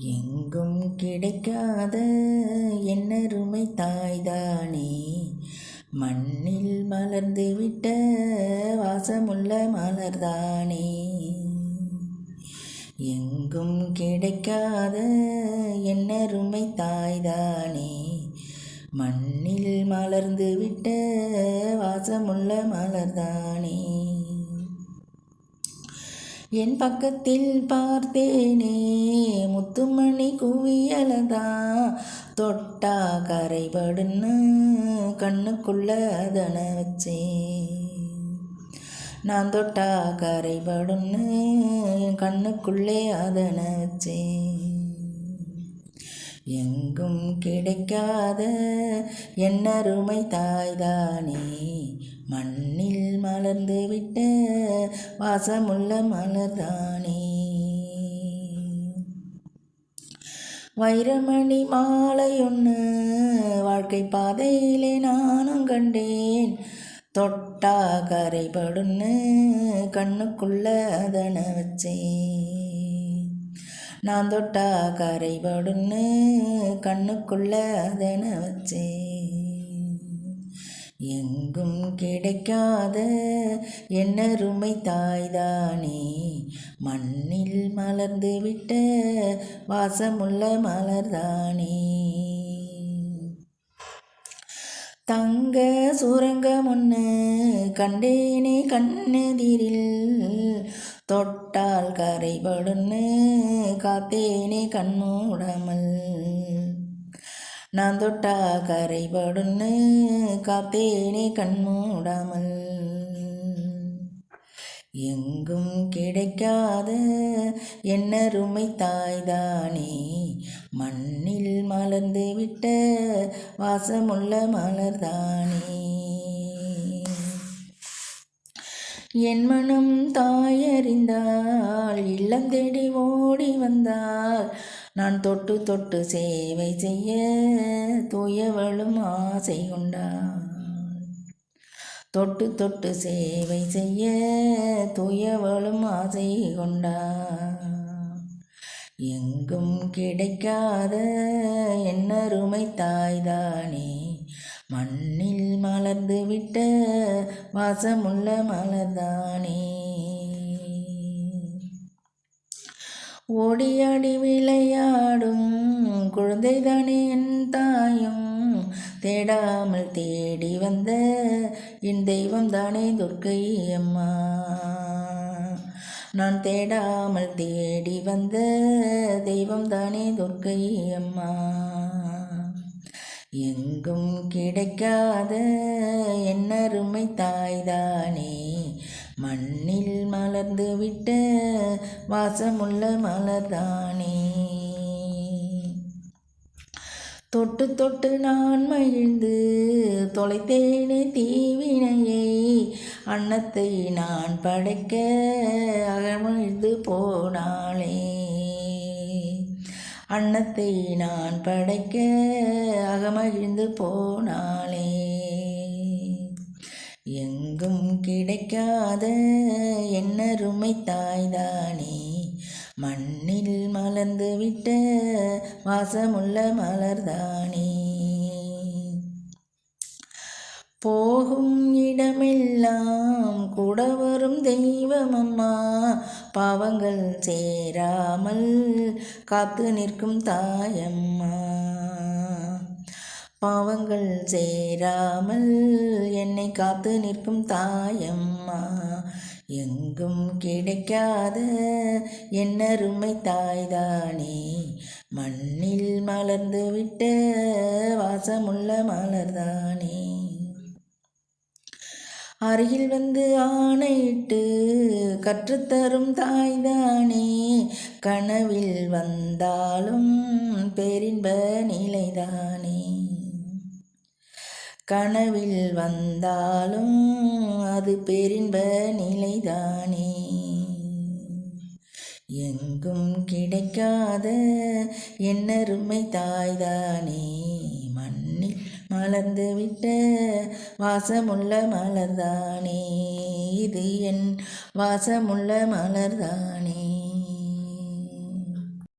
எங்கும் கிடைக்காத என்னருமை தாய்தானே. மண்ணில் மலர்ந்து விட்ட வாசமுள்ள மலர்தானே. எங்கும் கிடைக்காத என்னருமை தாய்தானே. மண்ணில் மலர்ந்து விட்ட வாசமுள்ள மலர்தானே. என் பக்கத்தில் பார்த்தேனே முத்துமணி குவியலதா? தொட்டா கரைபடுன்னு கண்ணுக்குள்ள அதனை வச்சேன். நான் தொட்டா கரைபடுன்னு கண்ணுக்குள்ளே அதனை வச்சேன். எங்கும் கிடைக்காத என்னருமை தாய்தானே மண்ணில் மலர்ந்து விட்ட வாசமுள்ள மலர்தானே. வைரமணி மாலையொன்று வாழ்க்கை பாதையிலே நானும் கண்டேன். தொட்டா கரைபடுன்னு கண்ணுக்குள்ள அதனை வச்சேன். நான் தொட்டா கரைபடுன்னு கண்ணுக்குள்ள அதனை வச்சேன். எங்கும் கிடைக்காத என்னருமை தாய்தானே. மண்ணில் மலர்ந்து விட்ட வாசமுள்ள மலர்தானே. தங்க சுரங்கம் ஒன்று கண்டேனே கண்ணெதிரில். தொட்டால் கரைபடுன்னு காத்தேனே கண்மூடமல் நான் தொட்டா கரைபடுன்னு காத்தேனே கண்மூடாமல் எங்கும் கிடைக்காத என்னருமை தாய்தானே மண்ணில் மலர்ந்து விட்ட வாசமுள்ள மலர்தானே. என் மனம் தாயறிந்தால் இல்லம் தேடி ஓடி வந்தாள் நான் தொட்டு தொட்டு சேவை செய்ய தூயவளும் ஆசை கொண்டாள். தொட்டு தொட்டு சேவை செய்ய தூயவளும் ஆசை கொண்டா எங்கும் கிடைக்காத என்னருமை தாய்தானே மண்ணில் மலர்ந்து விட்ட வாசமுள்ள மலர்தானே. ஓடியாடி விளையாடும் குழந்தைதானே என் தாயும். தேடாமல் தேடி வந்த என் தெய்வம் தானே துர்க்கை அம்மா. நான் தேடாமல் தேடி வந்த தெய்வம் தானே துர்க்கை அம்மா. எங்கும் கிடைக்காத என்னருமை தாய்தானே. மண்ணில் மலர்ந்து விட்ட வாசமுள்ள மலர்தானே. தொட்டு தொட்டு நான் மகிழ்ந்து தொலைத்தேனே தீவினையை அன்னத்தை நான் படைக்க அகமழ்ந்து போனாளே. அன்னத்தை நான் படைக்க அகமகிழ்ந்து போனாளே. நினைக்காத என்னருமை தாய்தானே. மண்ணில் மலர்ந்து விட்ட வாசமுள்ள மலர்தானே. போகும் இடமெல்லாம் கூட வரும் தெய்வமம்மா பாவங்கள் சேராமல் காத்து நிற்கும் தாயம்மா பாவங்கள் சேராமல் என்னை காத்து நிற்கும் தாயம்மா. எங்கும் கிடைக்காத என்னருமை தாய்தானே. மண்ணில் மலர்ந்து விட்ட வாசமுள்ள மலர்தானே. அருகில் வந்து ஆணையிட்டு கற்றுத்தரும் தாய்தானே. கனவில் வந்தாலும் பெரின்ப நிலைதானே. கனவில் வந்தாலும் அது பெரின்ப நிலைதானே. எங்கும் கிடைக்காத என்னருமை தாய்தானே. மண்ணில் மலர்ந்து விட்ட வாசமுள்ள மலர்தானே. இது என் வாசமுள்ள மலர்தானே.